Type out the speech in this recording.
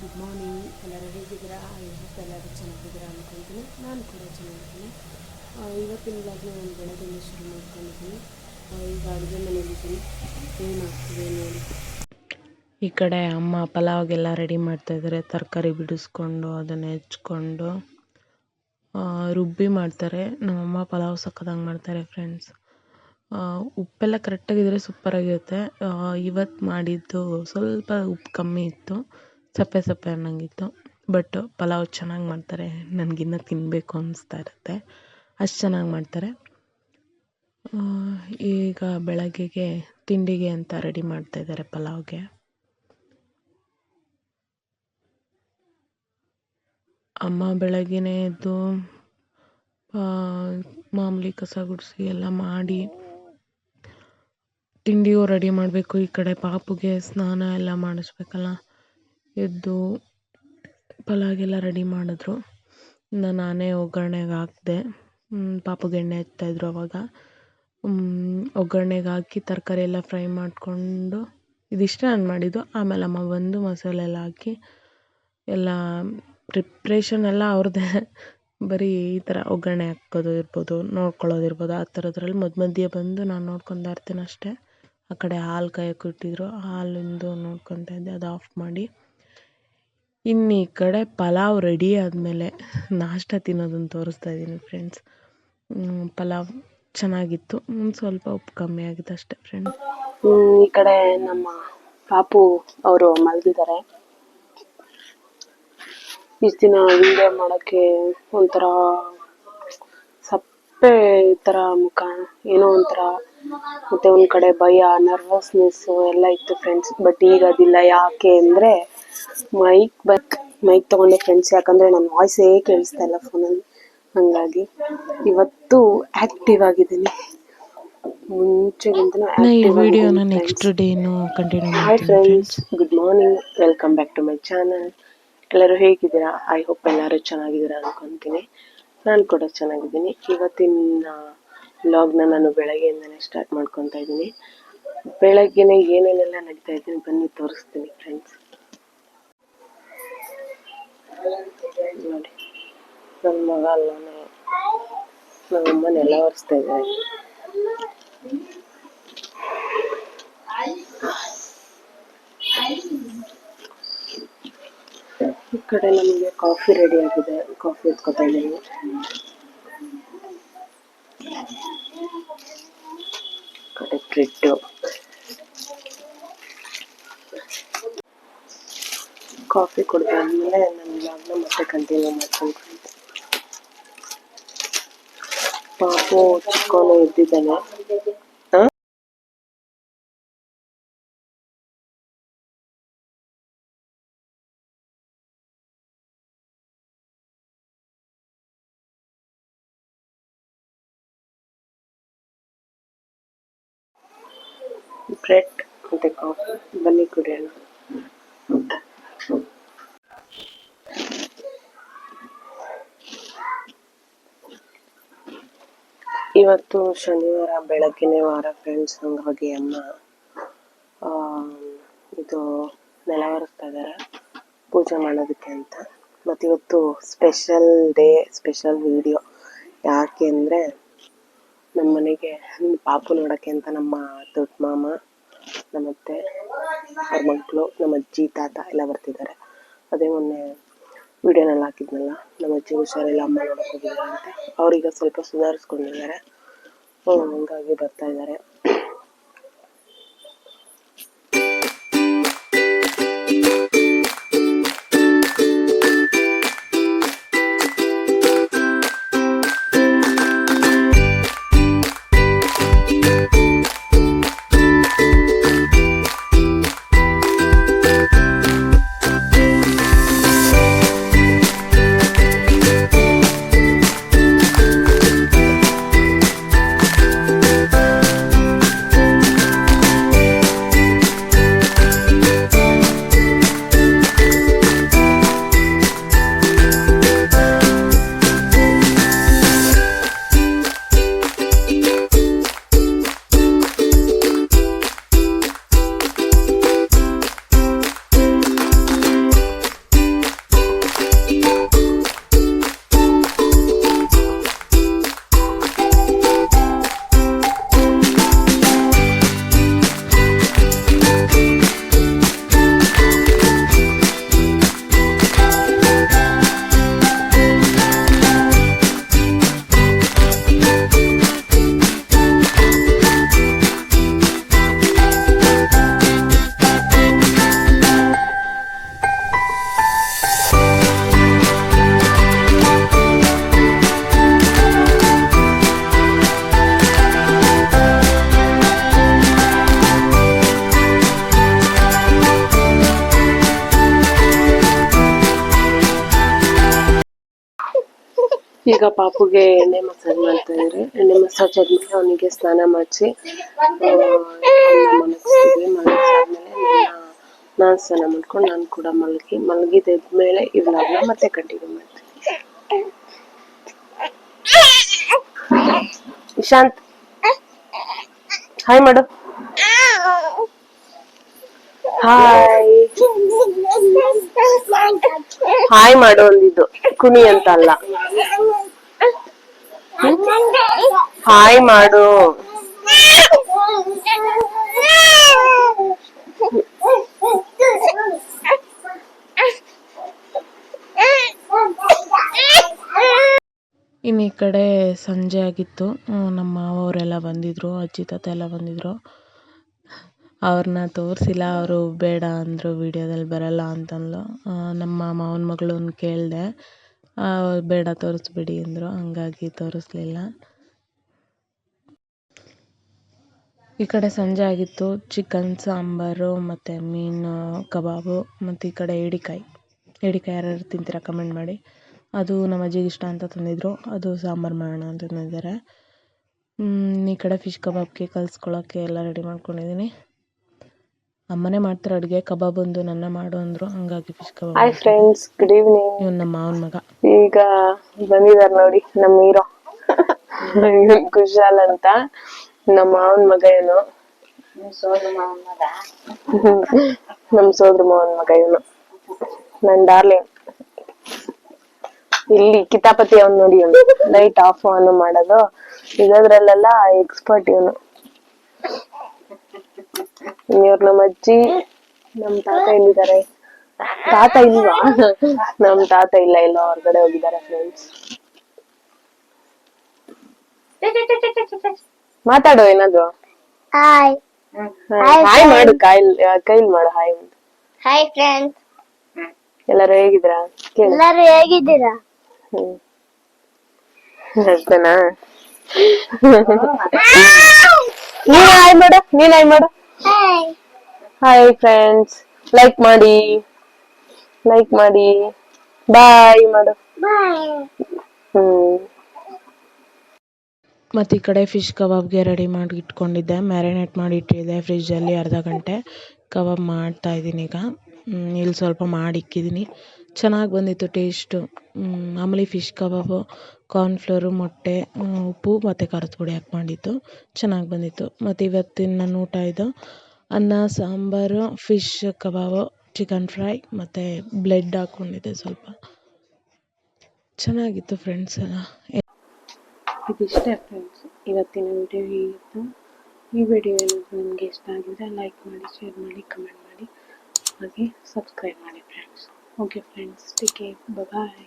Good morning ಎಲ್ಲರೂ ಹೇಗಿದ್ದೀರಾ? I hope ಎಲ್ಲರೂ ಚೆನ್ನಾಗಿದ್ದೀರಾ ಅಂದ್ಕೊಳ್ತೀನಿ ನಾನು ಕೂಡ ಚೆನ್ನಾಗಿದ್ದೀನಿ. ಇವತ್ತಿನ ಬ್ಲಾಗ್ನ ನಾನು ಬೆಳಗ್ಗೆಯಿಂದ ಶುರು ಮಾಡ್ಕೊಂಡಿದ್ದೀನಿ. ಈಗ ಅಡುಗೆ ಮನೆಯಲ್ಲಿದ್ದೀನಿ ಏನು ನೋಡಿ ಈ ಕಡೆ ಅಮ್ಮ ಪಲಾವ್ಗೆಲ್ಲ ರೆಡಿ ಮಾಡ್ತಾಯಿದ್ದಾರೆ ತರಕಾರಿ ಬಿಡಿಸ್ಕೊಂಡು, ಅದನ್ನು ಹೆಚ್ಕೊಂಡು ರುಬ್ಬಿ ಮಾಡ್ತಾರೆ. ನಮ್ಮಮ್ಮ ಪಲಾವ್ ಸಕ್ಕದಂಗೆ ಮಾಡ್ತಾರೆ ಫ್ರೆಂಡ್ಸ್ ಉಪ್ಪೆಲ್ಲ ಕರೆಕ್ಟಾಗಿದ್ದರೆ ಸೂಪರಾಗಿರುತ್ತೆ ಇವತ್ತು ಮಾಡಿದ್ದು ಸ್ವಲ್ಪ ಉಪ್ಪು ಕಮ್ಮಿ ಇತ್ತು. ಸಪ್ಪೆ ಸಪ್ಪೆ ಅನ್ನೋಂಗಿತ್ತು. ಬಟ್ ಪಲಾವ್ ಚೆನ್ನಾಗಿ ಮಾಡ್ತಾರೆ. ನನಗಿನ್ನೂ ತಿನ್ನಬೇಕು ಅನಿಸ್ತಾ ಇರುತ್ತೆ. ಅಷ್ಟು ಚೆನ್ನಾಗಿ ಮಾಡ್ತಾರೆ. ಈಗ ಬೆಳಗ್ಗೆಗೆ ತಿಂಡಿಗೆ ಅಂತ ರೆಡಿ ಮಾಡ್ತಾ ಇದ್ದಾರೆ ಪಲಾವ್ಗೆ. ಅಮ್ಮ ಬೆಳಗ್ಗೆನೇ ಎದ್ದು ಮಾಮೂಲಿ ಕಸ ಗುಡಿಸಿ ಎಲ್ಲ ಮಾಡಿ, ತಿಂಡಿಯೂ ರೆಡಿ ಮಾಡಬೇಕು. ಈ ಕಡೆ ಪಾಪುಗೆ ಸ್ನಾನ ಎಲ್ಲ ಮಾಡಿಸ್ಬೇಕಲ್ಲ. ಎದ್ದು ಪಲಾವ್ಗೆಲ್ಲ ರೆಡಿ ಮಾಡಿದ್ರು. ನಾನೇ ಒಗ್ಗರಣೆಗೆ ಹಾಕಿದೆ ಪಾಪುಗೆ ಎಣ್ಣೆ ಹಚ್ತಾಯಿದ್ರು ಒಗ್ಗರ್ಣೆಗೆ ಒಗ್ಗರಣೆಗೆ ಹಾಕಿ ತರಕಾರಿ ಎಲ್ಲ ಫ್ರೈ ಮಾಡಿಕೊಂಡು, ಇದಿಷ್ಟೇ ನಾನು ಮಾಡಿದ್ದು. ಆಮೇಲೆ ಅಮ್ಮ ಬಂದು ಮಸಾಲೆ ಎಲ್ಲ ಹಾಕಿ, ಎಲ್ಲ ಪ್ರಿಪ್ರೇಷನ್ ಎಲ್ಲ ಅವ್ರದ್ದೇ ಬರೀ ಈ ಥರ ಒಗ್ಗರಣೆ ಹಾಕೋದು ಇರ್ಬೋದು, ನೋಡ್ಕೊಳ್ಳೋದು ಇರ್ಬೋದು, ಆ ಥರದ್ರಲ್ಲಿ ಮಧ್ಯ ಮಧ್ಯೆ ಬಂದು ನಾನು ನೋಡ್ಕೊಂತಾ ಇರ್ತೀನಿ ಅಷ್ಟೇ. ಆ ಕಡೆ ಹಾಲು ಕಾಯೋಕ್ಕೆ ಇಟ್ಟಿದ್ರು. ಹಾಲಿಂದು ನೋಡ್ಕೊತಾ ಇದ್ದೆ, ಅದು ಆಫ್ ಮಾಡಿ. ಇನ್ನು ಈ ಕಡೆ ಪಲಾವ್ ರೆಡಿ ಆದಮೇಲೆ ನಾಷ್ಟ ತಿನ್ನೋದನ್ನು ತೋರಿಸ್ತಾ ಇದ್ದೀನಿ ಫ್ರೆಂಡ್ಸ್ ಪಲಾವ್ ಚೆನ್ನಾಗಿತ್ತು. ಸ್ವಲ್ಪ ಉಪ್ಪು ಕಮ್ಮಿ ಆಗಿತ್ತು ಅಷ್ಟೇ ಫ್ರೆಂಡ್ಸ್ ಈ ಕಡೆ ನಮ್ಮ ಪಾಪು ಅವರು ಮಲಗಿದ್ದಾರೆ. ಇಷ್ಟು ದಿನ ವಿಡಿಯೋ ಮಾಡೋಕ್ಕೆ ಒಂಥರ ಸಪ್ಪೆ ಥರ ಮುಖ, ಏನೋ ಒಂಥರ, ಮತ್ತೆ ಒಂದು ಕಡೆ ಭಯ ನರ್ವಸ್ನೆಸ್ಸು ಎಲ್ಲ ಇತ್ತು ಫ್ರೆಂಡ್ಸ್ ಬಟ್ ಈಗ ಅದಿಲ್ಲ. ಯಾಕೆ ಅಂದರೆ ಮೈಕ್ ಬಕ್ ಮೈಕ್ ತೊಗೊಂಡೆ ಫ್ರೆಂಡ್ಸ್ ಯಾಕಂದರೆ ನನ್ನ ವಾಯ್ಸೇ ಕೇಳಿಸ್ತಾ ಇಲ್ಲ ಫೋನಲ್ಲಿ ಹಾಗಾಗಿ ಇವತ್ತು ಆಕ್ಟಿವ್ ಆಗಿದ್ದೀನಿ. ಮುಂಚೆಗಿಂತನೂ ವಿಡಿಯೋನ next ಡೇನು continue hi friends good morning welcome back to my channel ಎಲ್ಲರೂ ಹೇಗಿದ್ದೀರಾ? ಐ ಹೋಪ್ ಎಲ್ಲರೂ ಚೆನ್ನಾಗಿದ್ದೀರಾ ಅನ್ಕೊಂತೀನಿ. ನಾನು ಕೂಡ ಚೆನ್ನಾಗಿದ್ದೀನಿ. ಇವತ್ತಿನ ವ್ಲಾಗ್ನ ನಾನು ಬೆಳಗ್ಗೆಯಿಂದನೇ ಸ್ಟಾರ್ಟ್ ಮಾಡ್ಕೊತಾ ಇದ್ದೀನಿ. ಬೆಳಗ್ಗೆನೆ ಏನೇನೆಲ್ಲ ನಡೀತಾ ಇದ್ದೀನಿ ಬನ್ನಿ ತೋರಿಸ್ತೀನಿ ಫ್ರೆಂಡ್ಸ್ ನೋಡಿ ನನ್ನ ಮಗ ಅಲ್ಲ ನಮ್ಮ ಅಮ್ಮನೆಲ್ಲ ಒರೆಸ್ತಾ ಇದ್ದಾರೆ ಈ ಕಡೆ ನಮಗೆ ಕಾಫಿ ರೆಡಿ ಆಗಿದೆ. ಕಾಫಿ ಎತ್ಕೊತಾ ಇದ್ದೀನಿ. ಕಡೆ ಬ್ರೆಡ್ಡು ಕಾಫಿ ಕುಡ್ದಾದ್ಮೇಲೆ ನನ್ನ ಬ್ಲಾಗ್ನ ಮತ್ತೆ ಕಂಟಿನ್ಯೂ ಮಾಡ್ಕೊಂಡು ಪಾಪು ಚಿಕ್ಕವನು ಎದ್ದಿದ್ದಾನೆ ಆ? ಬ್ರೆಡ್ ಮತ್ತೆ ಕಾಫಿ ಬನ್ನಿ ಕುಡಿಯೋಣ ಇವತ್ತು ಶನಿವಾರ, ಬೆಳಗ್ಗೆನೇ ವಾರ ಫ್ರೆಂಡ್ಸ್ ಹಂಗಾಗಿ ಅಮ್ಮ ಇದು ನೆಲ ಒರೆಸ್ತಾ ಇದ್ದಾರೆ ಪೂಜೆ ಮಾಡೋದಕ್ಕೆ ಅಂತ. ಮತ್ತು ಇವತ್ತು ಸ್ಪೆಷಲ್ ಡೇ ಸ್ಪೆಷಲ್ ವಿಡಿಯೋ ಯಾಕೆ ಅಂದರೆ ನಮ್ಮ ಮನೆಗೆ ಪಾಪು ನೋಡೋಕ್ಕೆ ಅಂತ ನಮ್ಮ ದೊಡ್ಡ ಮಾಮ, ನಮ್ಮತ್ತೆ, ಅವ್ರ ಮಕ್ಕಳು ನಮ್ಮ ಅಜ್ಜಿ ತಾತ ಎಲ್ಲ ಬರ್ತಿದ್ದಾರೆ. ಅದೇ ಮೊನ್ನೆ ವಿಡಿಯೋನಲ್ಲಿ ಹಾಕಿದ್ನಲ್ಲ, ನಮ್ಮ ಅಜ್ಜಿ ಹುಷಾರಿಲ್ಲ, ಅಮ್ಮ ನೋಡೋಕೆ ಹೋಗಿದ್ದಾರೆ ಅಂತ. ಅವ್ರೀಗ ಸ್ವಲ್ಪ ಸುಧಾರಿಸ್ಕೊಂಡಿದ್ದಾರೆ. ಹಂಗಾಗಿ ಬರ್ತಾ ಇದ್ದಾರೆ. ಈಗ ಪಾಪುಗೆ ಎಣ್ಣೆ ಮಸಾಜ್ ಮಾಡ್ತಾ ಇದ್ದಾರೆ. ಎಣ್ಣೆ ಮಸಾಜ್ ಆದ್ಮೇಲೆ ಅವನಿಗೆ ಸ್ನಾನ ಮಾಡಿಸಿ ಮಲಗಿಸ್ತೀವಿ ಮಲಗಿಸಾದ್ಮೇಲೆ ನಾನು ಸ್ನಾನ ಮಾಡ್ಕೊಂಡು ನಾನು ಕೂಡ ಮಲಗಿ ಮಲಗಿದ್ಮೇಲೆ ಈ ವ್ಲಾಗ್ನ ಮತ್ತೆ ಕಂಟಿನ್ಯೂ ಮಾಡ್ತೀನಿ ಇಶಾಂತ್. ಹಾಯ್ ಮಾಡು ಹಾಯ್ ಹಾಯ್ ಮಾಡು ಒಂದಿದ್ದು ಕುಣಿ ಅಂತ ಅಲ್ಲ ಹಾಯ್ ಮಾಡು. ಇನ್ನು ಈ ಕಡೆ ಸಂಜೆ ಆಗಿತ್ತು. ನಮ್ಮ ಮಾವವರೆಲ್ಲ ಬಂದಿದ್ರು, ಅಜ್ಜಿ ತಾತ ಎಲ್ಲ ಬಂದಿದ್ರು. ಅವ್ರನ್ನ ತೋರಿಸಿಲ್ಲ, ಅವರು ಬೇಡ ಅಂದರು ವೀಡಿಯೋದಲ್ಲಿ ಬರಲ್ಲ ಅಂತಂದ್ಲು. ನಮ್ಮ ಮಾವನ ಮಗಳನ್ನ ಕೇಳಿದೆ ಬೇಡ ತೋರಿಸ್ಬಿಡಿ ಅಂದರು, ಹಂಗಾಗಿ ತೋರಿಸ್ಲಿಲ್ಲ. ಈ ಕಡೆ ಸಂಜೆ ಆಗಿತ್ತು, ಚಿಕನ್, ಸಾಂಬಾರು ಮತ್ತು ಮೀನು, ಕಬಾಬು ಮತ್ತು ಈ ಕಡೆ ಏಡಿಕಾಯಿ ಹಿಡಿಕಾಯಿ ಯಾರ್ಯಾರು ತಿಂತೀರಾ ಕಮೆಂಟ್ ಮಾಡಿ. ಅದು ನಮ್ಮ ಅಜ್ಜಿಗೆ ಇಷ್ಟ ಅಂತ ತಂದಿದ್ರು, ಅದು ಸಾಂಬಾರು ಮಾಡೋಣ ಅಂತ ತಂದಿದ್ದಾರೆ. ಈ ಕಡೆ ಫಿಶ್ ಕಬಾಬ್ಗೆ ಕಲಿಸ್ಕೊಳ್ಳೋಕ್ಕೆ ಎಲ್ಲ ರೆಡಿ ಮಾಡ್ಕೊಂಡಿದ್ದೀನಿ ಅಮ್ಮನೇ ಮಾಡ್ತಾರೆ ಅಡುಗೆ ಕಬಾಬ್ ಒಂದು ನನ್ನ ಮಾಡು ಅಂದ್ರು ಹಂಗಾಗಿ fish kebab hi friends good evening ಇವನ್ ನಮ್ಮ ಮಾವನ ಮಗ. ಈಗ ಬಂದಿದಾರ ನೋಡಿ ನಮ್ಮ ಹೀರೋ ಕುಶಾಲ್ ಅಂತ ನಮ್ಮ ಮಾವನ ಮಗ ಏನು ನಮ್ ಸೋದ್ರ ಮಾವನ ಮಗ. ಇವನು. ನನ್ ಡಾರ್ಲಿಂಗ್ ಇಲ್ಲಿ ಕಿತಾಪತಿ ಅವ್ನು ನೋಡಿ ಇವನು. ಲೈಟ್ ಆಫ್ ಆನ್ ಮಾಡೋದು. ಇದ್ರಲ್ಲೆಲ್ಲ ಎಕ್ಸ್ಪರ್ಟ್ ಇವನು. ಇವ್ರು ನಮ್ಮ ಅಜ್ಜಿ ನಮ್ ತಾತ ಎಲ್ಲಿದ್ದಾರೆ? ತಾತ ಇಲ್ವಾ? ನಮ್ ತಾತ ಇಲ್ಲ ಇಲ್ಲ ಹೊರಗಡೆ ಹೋಗಿದ್ದಾರೆ ಫ್ರೆಂಡ್ಸ್ ಮಾತಾಡು ಏನಾದ್ರು. ಹಾಯ್ ಹಾಯ್ ಮಾಡು ಕೈಲ್ ಕೈಲ್ ಮಾಡು ಹಾಯ್ ಹಾಯ್ ಫ್ರೆಂಡ್ಸ್ ಎಲ್ಲರೂ ಹೇಗಿದ್ದೀರಾ? ಎಲ್ಲರೂ ಹೇಗಿದ್ದೀರಾ? ಅಷ್ಟೇನಾ? ನೀನ್ ಹಾಯ್ ಮಾಡು ನೀನ್ ಹಾಯ್ ಮಾಡು. ಹಾಯ್ ಹಾಯ್ ಫ್ರೆಂಡ್ಸ್ ಲೈಕ್ ಮಾಡಿ. ಲೈಕ್ ಮಾಡಿ. ಬಾಯ್ ಮಾಡು ಹ್ಮ್. ಮತ್ತು ಈ ಕಡೆ ಫಿಶ್ ಕಬಾಬ್ಗೆ ರೆಡಿ ಮಾಡಿ ಇಟ್ಕೊಂಡಿದ್ದೆ ಮ್ಯಾರಿನೇಟ್ ಮಾಡಿ ಇಟ್ಟಿದ್ದೆ ಫ್ರಿಜ್ಜಲ್ಲಿ ಅರ್ಧ ಗಂಟೆ. ಕಬಾಬ್ ಮಾಡ್ತಾ ಇದ್ದೀನಿ ಈಗ. ಇಲ್ಲಿ ಸ್ವಲ್ಪ ಮಾಡಿ ಇಕ್ಕಿದ್ದೀನಿ ಚೆನ್ನಾಗಿ ಬಂದಿತ್ತು ಟೇಸ್ಟು ಮಾಮೂಲಿ ಫಿಶ್ ಕಬಾಬು ಕಾರ್ನ್ಫ್ಲೋರು ಮೊಟ್ಟೆ ಉಪ್ಪು ಮತ್ತು ಖಾರದ ಪುಡಿ ಹಾಕಿ ಮಾಡಿದ್ದು. ಚೆನ್ನಾಗಿ ಬಂದಿತ್ತು. ಮತ್ತು ಇವತ್ತಿನ ನನ್ನ ಊಟ ಇದು ಅನ್ನ, ಸಾಂಬಾರು ಫಿಶ್ ಕಬಾಬು ಚಿಕನ್ ಫ್ರೈ ಮತ್ತು ಬ್ಲೆಡ್ ಹಾಕ್ಕೊಂಡಿದ್ದೆ ಸ್ವಲ್ಪ. ಚೆನ್ನಾಗಿತ್ತು ಫ್ರೆಂಡ್ಸ್ ಎಲ್ಲ ಇದಿಷ್ಟೇ ಫ್ರೆಂಡ್ಸ್ ಇವತ್ತಿನ ವಿಡಿಯೋ ಈ ವಿಡಿಯೋ ಏನಾದರೂ ನಿಮಗೆ ಇಷ್ಟ ಆಗಿದ್ರೆ ಲೈಕ್ ಮಾಡಿ ಶೇರ್ ಮಾಡಿ ಕಮೆಂಟ್ ಹಾಗೆ ಸಬ್ಸ್ಕ್ರೈಬ್ ಮಾಡಿ friends okay friends take care bye